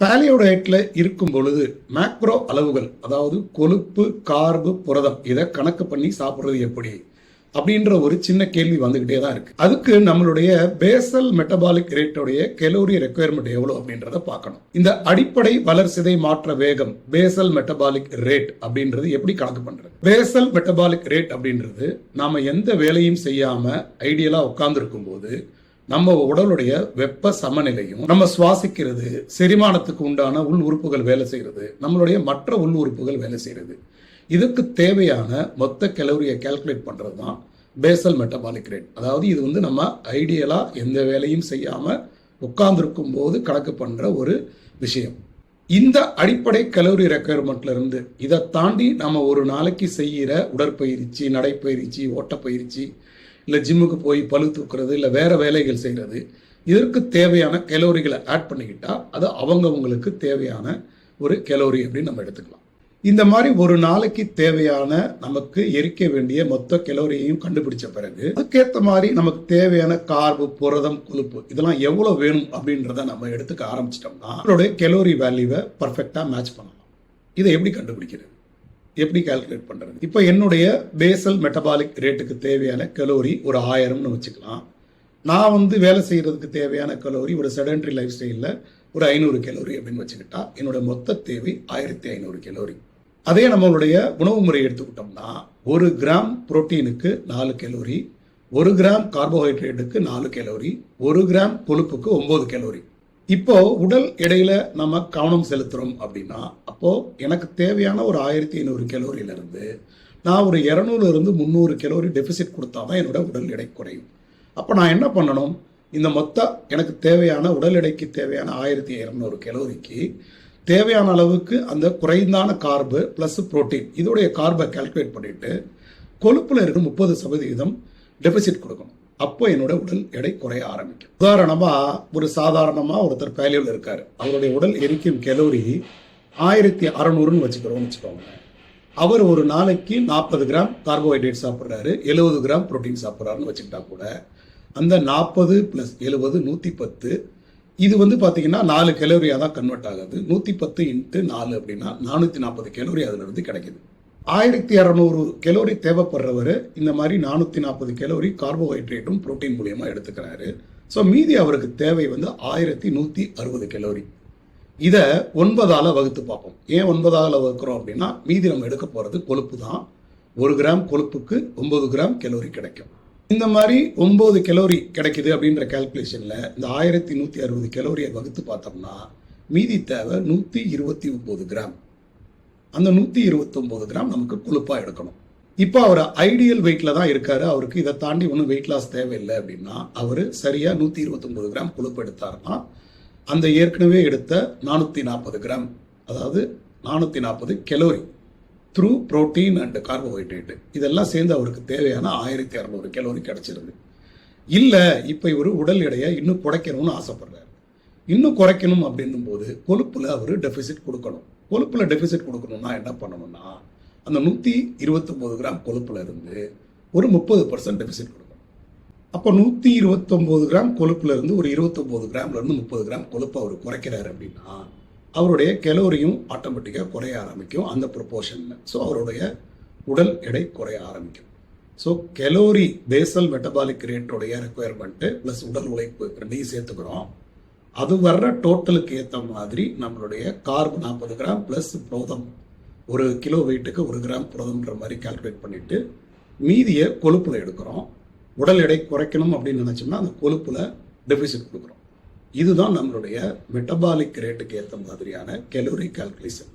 Paleo இருக்கும் பொழுது macro அளவுகள் அதாவது கொழுப்பு கார்பு புரதம் இதை கணக்கு பண்ணி சாப்பிட்றது எப்படி? அப்படின்ற ஒரு சின்ன கேள்வி வந்துகிட்டே தான் இருக்கு. அதுக்கு நம்மளுடைய பேசல் மெட்டபாலிக் ரேட்டோடைய கெலோரி ரெக்குயர்மெண்ட் எவ்வளோ அப்படின்றத பார்க்கணும். இந்த அடிப்படை வளர்சிதை மாற்ற வேகம் பேசல் மெட்டபாலிக் ரேட் அப்படின்றது எப்படி கணக்கு பண்றது? பேசல் மெட்டபாலிக் ரேட் அப்படின்றது நாம எந்த வேலையும் செய்யாம ஐடியலா உட்கார்ந்து போது நம்ம உடலுடைய வெப்ப சமநிலையும் நம்ம சுவாசிக்கிறது செரிமானத்துக்கு உண்டான உள் உறுப்புகள் வேலை செய்கிறது நம்மளுடைய மற்ற உள் உறுப்புகள் வேலை செய்யறது இதுக்கு தேவையான மொத்த கலோரியை கால்குலேட் பண்ணுறது தான் பேசல் மெட்டபாலிக் ரேட் அதாவது இது வந்து நம்ம ஐடியலாக எந்த வேலையும் செய்யாமல் உட்கார்ந்துருக்கும் போது கணக்கு பண்ணுற ஒரு விஷயம். இந்த அடிப்படை கலோரி ரெக்குயர்மெண்ட்ல இருந்து இதை தாண்டி நம்ம ஒரு நாளைக்கு செய்கிற உடற்பயிற்சி நடைப்பயிற்சி ஓட்டப்பயிற்சி இல்லை ஜிம்முக்கு போய் பழு தூக்குறது இல்லை வேறு வேலைகள் செய்கிறது இதற்கு தேவையான கெலோரிகளை ஆட் பண்ணிக்கிட்டால் அது அவங்கவுங்களுக்கு தேவையான ஒரு கெலோரி அப்படின்னு நம்ம எடுத்துக்கலாம். இந்த மாதிரி ஒரு நாளைக்கு தேவையான நமக்கு எரிக்க வேண்டிய மொத்த கெலோரியையும் கண்டுபிடிச்ச பிறகு அதுக்கேற்ற மாதிரி நமக்கு தேவையான கார்பு புரதம் கொழுப்பு இதெல்லாம் எவ்வளோ வேணும் அப்படின்றத நம்ம எடுத்துக்க ஆரம்பிச்சிட்டோம்னா நம்மளுடைய கெலோரி வேல்யூவை பர்ஃபெக்டாக மேட்ச் பண்ணலாம். இதை எப்படி கண்டுபிடிக்கிறது? எப்படி கால்குலேட் பண்ணுறது இப்போ என்னுடைய பேசல் மெட்டபாலிக் ரேட்டுக்கு தேவையான கலோரி ஒரு ஆயிரம்னு வச்சுக்கலாம். நான் வந்து வேலை செய்கிறதுக்கு தேவையான கலோரி ஒரு செடன்ட்ரி லைஃப் ஸ்டைலில் ஒரு ஐநூறு கலோரி அப்படின்னு வச்சுக்கிட்டா என்னோட மொத்த தேவை ஆயிரத்தி ஐநூறு கலோரி அதே நம்மளுடைய உணவு முறை எடுத்துக்கிட்டோம்னா ஒரு கிராம் புரோட்டீனுக்கு நாலு கலோரி ஒரு கிராம் கார்போஹைட்ரேட்டுக்கு நாலு கலோரி ஒரு கிராம் கொழுப்புக்கு ஒம்பது கலோரி இப்போ உடல் எடையில நம்ம கவனம் செலுத்துறோம் அப்படின்னா அப்போ எனக்கு தேவையான ஒரு ஆயிரத்தி ஐநூறு கலோரியில இருந்து நான் ஒரு இரநூறுல இருந்து முந்நூறு கலோரி டெபிசிட் கொடுத்தாதான் என்னோட உடல் எடை குறையும். அப்போ நான் என்ன பண்ணணும்? இந்த மொத்த எனக்கு தேவையான உடல் எடைக்கு தேவையான ஆயிரத்தி இரநூறு கெலோரிக்கு தேவையான அளவுக்கு அந்த குறைந்தான கார்பு ப்ளஸ் புரோட்டீன் இதோடைய கார்பை கால்குலேட் பண்ணிட்டு கொழுப்பில் இருக்க முப்பது சதவீதம் டெபிசிட் கொடுக்கணும். அப்போ என்னோட உடல் எடை குறைய ஆரம்பிக்கும். உதாரணமா ஒரு சாதாரணமா ஒருத்தர் பேலியோல இருக்காரு. அவருடைய உடல் எரிக்கும் கெலோரி ஆயிரத்தி அறநூறுன்னு வச்சுக்கிறோம்னு வச்சுக்கோங்க அவர் ஒரு நாளைக்கு நாற்பது கிராம் கார்போஹைட்ரேட் சாப்பிட்றாரு எழுபது கிராம் புரோட்டீன் சாப்பிட்றாருன்னு வச்சுக்கிட்டா கூட அந்த நாற்பது ப்ளஸ் எழுபது நூற்றி பத்து இது வந்து பார்த்தீங்கன்னா நாலு கெலோரியாக தான் கன்வெர்ட் ஆகுது. நூற்றி பத்து இன்ட்டு நாலு அப்படின்னா நானூற்றி நாற்பது கெலோரி அதிலிருந்து கிடைக்குது. ஆயிரத்தி இரநூறு கெலோரி தேவைப்படுறவர் இந்த மாதிரி நானூற்றி நாற்பது கெலோரி கார்போஹைட்ரேட்டும் புரோட்டீன் மூலியமாக எடுத்துக்கிறாரு. ஸோ மீதி அவருக்கு தேவை வந்து ஆயிரத்தி நூற்றி அறுபது கெலோரி இதை ஒன்பதால் வகுத்து பார்ப்போம். ஏன் ஒன்பதால் வகுக்கிறோம் அப்படின்னா மீதி நம்ம எடுக்க போகிறது கொழுப்பு தான். ஒரு கிராம் கொழுப்புக்கு ஒன்பது கிராம் கெலோரி கிடைக்கும். இந்த மாதிரி ஒம்பது கெலோரி கிடைக்குது அப்படின்ற கால்குலேஷனில் இந்த ஆயிரத்தி நூற்றி அறுபது கெலோரியை வகுத்து பார்த்தோம்னா மீதி தேவை நூற்றி இருபத்தி ஒம்பது கிராம். அந்த நூற்றி இருபத்தொம்போது கிராம் நமக்கு கொழுப்பாக எடுக்கணும். இப்போ அவர் ஐடியல் வெயிட்டில் தான் இருக்காரு. அவருக்கு இதை தாண்டி ஒன்றும் வெயிட் லாஸ் தேவையில்லை அப்படின்னா அவர் சரியாக நூற்றி இருபத்தொம்போது கிராம் கொழுப்பு எடுத்தார்னா அந்த ஏற்கனவே எடுத்த நானூற்றி நாற்பது கிராம் அதாவது நானூற்றி நாற்பது calorie through protein and carbohydrate இதெல்லாம் சேர்ந்து அவருக்கு தேவையான ஆயிரத்தி இரநூறு கெலோரி கிடைச்சிருது. இல்லை இப்போ இவர் உடல் எடையை இன்னும் குறைக்கணும்னு ஆசைப்படுறாரு. இன்னும் குறைக்கணும் அப்படின்னும் போது கொழுப்பில் அவர் டெபிசிட் கொடுக்கணும். கொழுப்பில் டெபிசிட் கொடுக்கணும்னா என்ன பண்ணணும்னா அந்த நூற்றி இருபத்தொம்போது கிராம் கொழுப்பில் இருந்து ஒரு முப்பது பர்சன்ட் டெபிசிட் கொடுக்கணும். அப்போ நூற்றி இருபத்தொம்போது கிராம் கொழுப்பில் இருந்து ஒரு இருபத்தொம்போது கிராம்லேருந்து முப்பது கிராம் கொழுப்பு அவர் குறைக்கிறாரு அப்படின்னா அவருடைய கெலோரியும் ஆட்டோமேட்டிக்காக குறைய ஆரம்பிக்கும். அந்த ப்ரொப்போர்ஷனில் ஸோ அவருடைய உடல் எடை குறைய ஆரம்பிக்கும். ஸோ கெலோரி பேசல் மெட்டபாலிக் ரேட்டோடைய ரெக்குயர்மெண்ட்டு ப்ளஸ் உடல் உழைப்பு ரெண்டையும் சேர்த்துக்கிறோம். அது வர்ற டோட்டலுக்கு ஏற்ற மாதிரி நம்மளுடைய கார்ப் நாற்பது கிராம் ப்ளஸ் புரோதம். ஒரு கிலோ வெயிட்டுக்கு ஒரு கிராம் புரதம்ன்ற மாதிரி கால்குலேட் பண்ணிவிட்டு மீதியை கொழுப்பில் எடுக்கிறோம். உடல் எடை குறைக்கணும் அப்படின்னு நினச்சோம்னா அந்த கொழுப்பில் டெபிசிட் கொடுக்குறோம். இதுதான் நம்மளுடைய மெட்டபாலிக் ரேட்டுக்கு ஏற்ற மாதிரியான கெலோரி கால்குலேஷன்